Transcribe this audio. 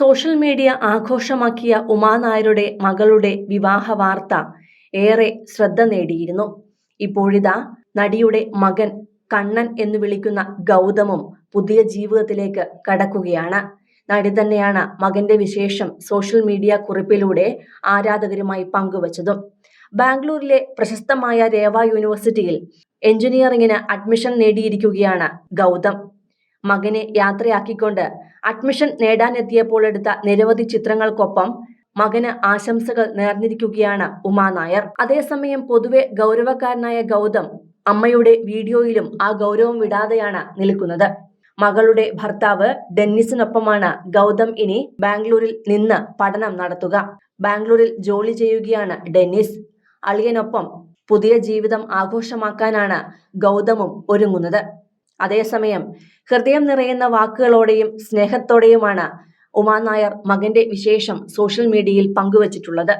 Social media ആഘോഷമാക്കിയ ഉമാനായരുടെ മകളുടെ വിവാഹ വാർത്ത ഏറെ ശ്രദ്ധ നേടിയിരുന്നു. ഇപ്പോഴിതാ നടിയുടെ മകൻ കണ്ണൻ എന്ന് വിളിക്കുന്ന ഗൗതമും പുതിയ ജീവിതത്തിലേക്ക് കടക്കുകയാണ്. നടി തന്നെയാണ് മകന്റെ വിശേഷം സോഷ്യൽ മീഡിയ കുറിപ്പിലൂടെ ആരാധകരുമായി പങ്കുവച്ചതും. ബാംഗ്ലൂരിലെ പ്രശസ്തമായ രേവ യൂണിവേഴ്സിറ്റിയിൽ എഞ്ചിനീയറിംഗിന് അഡ്മിഷൻ നേടിയിരിക്കുകയാണ് ഗൗതം. മകനെ യാത്രയാക്കിക്കൊണ്ട് അഡ്മിഷൻ നേടാനെത്തിയപ്പോൾ എടുത്ത നിരവധി ചിത്രങ്ങൾക്കൊപ്പം മകന് ആശംസകൾ നേർന്നിരിക്കുകയാണ് ഉമാ നായർ. അതേസമയം പൊതുവെ ഗൗരവക്കാരനായ ഗൗതം അമ്മയുടെ വീഡിയോയിലും ആ ഗൗരവം വിടാതെയാണ് നിൽക്കുന്നത്. മകളുടെ ഭർത്താവ് ഡെന്നിസിനൊപ്പമാണ് ഗൗതം ഇനി ബാംഗ്ലൂരിൽ നിന്ന് പഠനം നടത്തുക. ബാംഗ്ലൂരിൽ ജോലി ചെയ്യുകയാണ് ഡെന്നിസ്. അളിയനൊപ്പം പുതിയ ജീവിതം ആഘോഷമാക്കാനാണ് ഗൗതമും ഒരുങ്ങുന്നത്. അതേസമയം ഹൃദയം നിറയുന്ന വാക്കുകളോടെയും സ്നേഹത്തോടെയുമാണ് ഉമാനായർ മകന്റെ വിശേഷം സോഷ്യൽ മീഡിയയിൽ പങ്കുവച്ചിട്ടുള്ളത്.